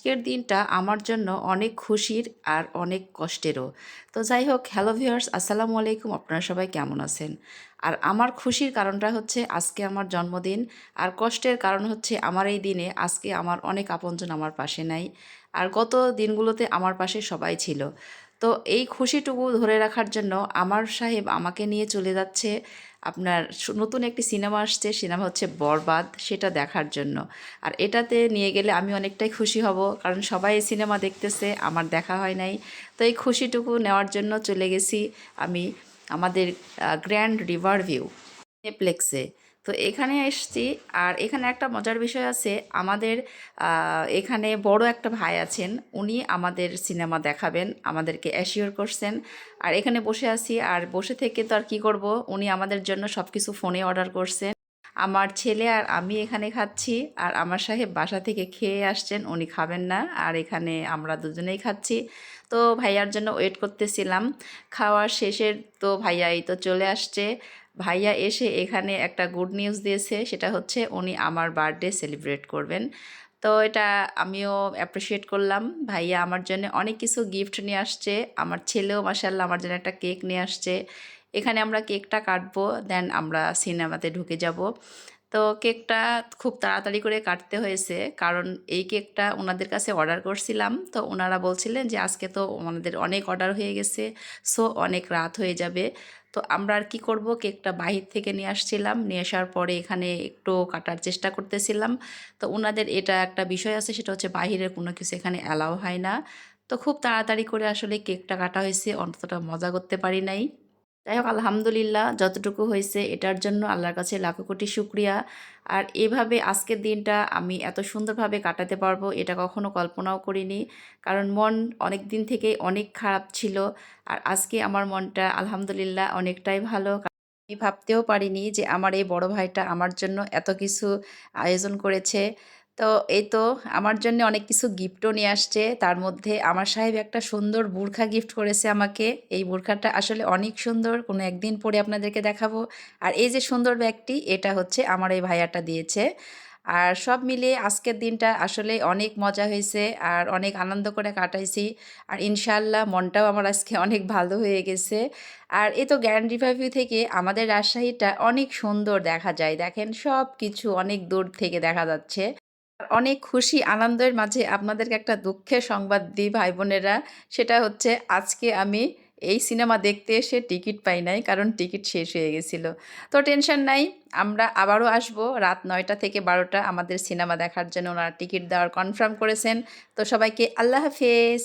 আজকের দিনটা আমার জন্য অনেক খুশির আর অনেক কষ্টেরও। তো যাই হোক হ্যালো ভিউয়ার্স আসসালামু আলাইকুম। আপনারা সবাই কেমন আছেন? আর আমার খুশির কারণটা হচ্ছে আজকে আমার জন্মদিন, আর কষ্টের কারণ হচ্ছে আমার এই দিনে আজকে আমার অনেক আপনজন আমার পাশে নাই, আর গত দিনগুলোতে আমার পাশে সবাই ছিল। তো এই খুশিটুকু ধরে রাখার জন্য আমার সাহেব আমাকে নিয়ে চলে যাচ্ছে। আপনার নতুন একটি সিনেমা আসছে, সিনেমা হচ্ছে বরবাদ, সেটা দেখার জন্য। আর এটাতে নিয়ে গেলে আমি অনেকটাই খুশি হব, কারণ সবাই এই সিনেমা দেখতেছে, আমার দেখা হয় নাই। তো এই খুশিটুকু নেওয়ার জন্য চলে গেছি আমি আমাদের গ্র্যান্ড রিভার ভিউ নেপ্লেক্সে তো এখানে এসছি। আর এখানে একটা মজার বিষয় আছে। আমাদের এখানে বড় একটা ভাই আছেন। উনি আমাদের সিনেমা দেখাবেন, আমাদেরকে অ্যাসিওর করছেন। আর এখানে বসে আছি। আর বসে থেকে তো আর কী করব? উনি আমাদের জন্য সব কিছু ফোনে অর্ডার করছেন। আমার ছেলে আর আমি এখানে খাচ্ছি, আর আমার সাহেব বাসা থেকে খেয়ে আসছেন, উনি খাবেন না, আর এখানে আমরা দুজনেই খাচ্ছি। তো ভাইয়ার জন্য ওয়েট করতেছিলাম। খাওয়ার শেষের তো ভাইয়াই তো চলে আসছে। ভাইয়া এসে এখানে একটা গুড নিউজ দিয়েছে, সেটা হচ্ছে উনি আমার বার্থডে সেলিব্রেট করবেন। তো এটা আমিও অ্যাপ্রিসিয়েট করলাম। ভাইয়া আমার জন্য অনেক কিছু গিফট নিয়ে আসছে। আমার ছেলেও মাসাল্লাহ আমার জন্য একটা কেক নিয়ে আসছে। এখানে আমরা কেকটা কাটবো দেন আমরা সিনেমাতে ঢুকে যাব। তো কেকটা খুব তাড়াতাড়ি করে কাটতে হয়েছে। কারণ এই কেকটা ওনাদের কাছে অর্ডার করছিলাম। তো ওনারা বলছিলেন যে, আজকে তো ওনাদের অনেক অর্ডার হয়ে গেছে, সো অনেক রাত হয়ে যাবে। তো আমরা আর কি করব? কেকটা বাহির থেকে নিয়ে আসছিলাম। নিয়ে আসার পরে এখানে একটু কাটার চেষ্টা করতেছিলাম। তো ওনাদের এটা একটা বিষয় আছে, সেটা হচ্ছে বাহিরের কোনো কিছু এখানে অ্যালাউ হয় না। তো খুব তাড়াতাড়ি করে আসলে কেকটা কাটা হয়েছে। অন্ততটা মজা করতে পারি নাই। যাই হোক, আলহামদুলিল্লাহ যতটুকু হয়েছে এটার জন্য আল্লাহর কাছে লাখো কোটি শুক্রিয়া। আর এভাবে আজকের দিনটা আমি এত সুন্দরভাবে কাটাতে পারব এটা কখনো কল্পনাও করিনি। কারণ মন অনেক দিন থেকেই অনেক খারাপ ছিল। আর আজকে আমার মনটা আলহামদুলিল্লাহ অনেকটাই ভালো। আমি ভাবতেও পারিনি যে আমার এই বড় ভাইটা আমার জন্য এত কিছু আয়োজন করেছে। তো এই তো আমার জন্য অনেক কিছু গিফটও নিয়ে আসছে। তার মধ্যে আমার সাহেব একটা সুন্দর বোরখা গিফট করেছে আমাকে। এই বোরখাটা আসলে অনেক সুন্দর, কোনো একদিন পরে আপনাদেরকে দেখাবো। আর এই যে সুন্দর ব্যাগটি, এটা হচ্ছে আমার এই ভাইয়াটা দিয়েছে। আর সব মিলিয়ে আজকের দিনটা আসলে অনেক মজা হয়েছে আর অনেক আনন্দ করে কাটাইছি। আর ইনশাআল্লাহ মনটাও আমার আজকে অনেক ভালো হয়ে গেছে। আর এ তো গ্র্যান্ড রিভারভিউ থেকে আমাদের রাজশাহীটা অনেক সুন্দর দেখা যায়। দেখেন সব কিছু অনেক দূর থেকে দেখা যাচ্ছে। অনেক খুশি, আনন্দের মাঝে আপনাদেরকে একটা দুঃখের সংবাদ দিই ভাই বোনেরা সেটা হচ্ছে আজকে আমি এই সিনেমা দেখতে এসে টিকিট পাই নাই, কারণ টিকিট শেষ হয়ে গেছিল। তো টেনশন নাই, আমরা আবারও আসব রাত নয়টা থেকে বারোটা আমাদের সিনেমা দেখার জন্য। ওনারা টিকিট দেওয়ার কনফার্ম করেছেন। তো সবাইকে আল্লাহ হাফেজ।